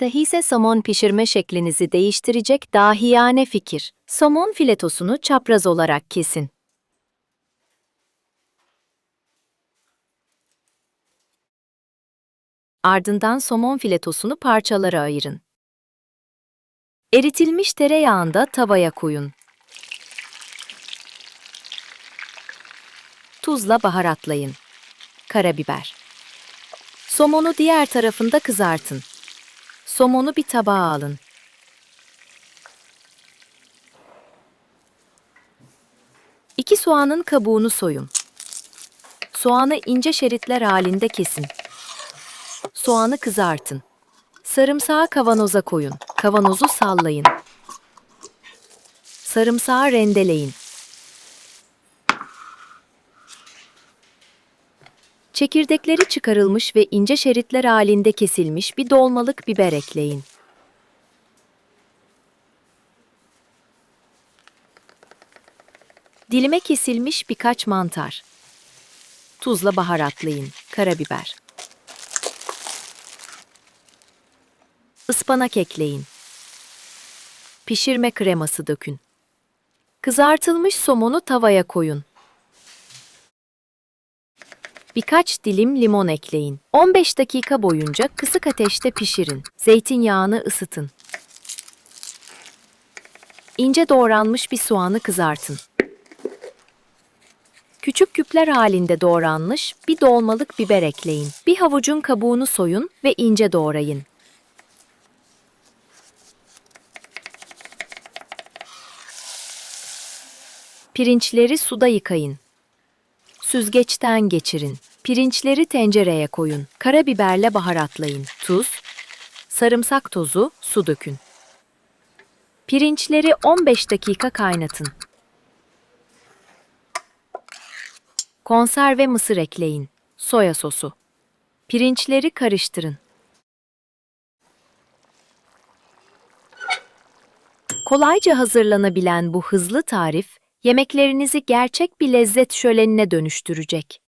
Dahi ise somon pişirme şeklinizi değiştirecek dahiyane fikir. Somon filetosunu çapraz olarak kesin. Ardından somon filetosunu parçalara ayırın. Eritilmiş tereyağında tavaya koyun. Tuzla baharatlayın. Karabiber. Somonu diğer tarafında kızartın. Somonu bir tabağa alın. İki soğanın kabuğunu soyun. Soğanı ince şeritler halinde kesin. Soğanı kızartın. Sarımsağı kavanoza koyun. Kavanozu sallayın. Sarımsağı rendeleyin. Çekirdekleri çıkarılmış ve ince şeritler halinde kesilmiş bir dolmalık biber ekleyin. Dilime kesilmiş birkaç mantar. Tuzla baharatlayın. Karabiber. Ispanak ekleyin. Pişirme kreması dökün. Kızartılmış somonu tavaya koyun. Birkaç dilim limon ekleyin. 15 dakika boyunca kısık ateşte pişirin. Zeytinyağını ısıtın. İnce doğranmış bir soğanı kızartın. Küçük küpler halinde doğranmış bir dolmalık biber ekleyin. Bir havucun kabuğunu soyun ve ince doğrayın. Pirinçleri suda yıkayın. Süzgeçten geçirin. Pirinçleri tencereye koyun. Karabiberle baharatlayın. Tuz, sarımsak tozu, su dökün. Pirinçleri 15 dakika kaynatın. Konserve mısır ekleyin. Soya sosu. Pirinçleri karıştırın. Kolayca hazırlanabilen bu hızlı tarif, yemeklerinizi gerçek bir lezzet şölenine dönüştürecek.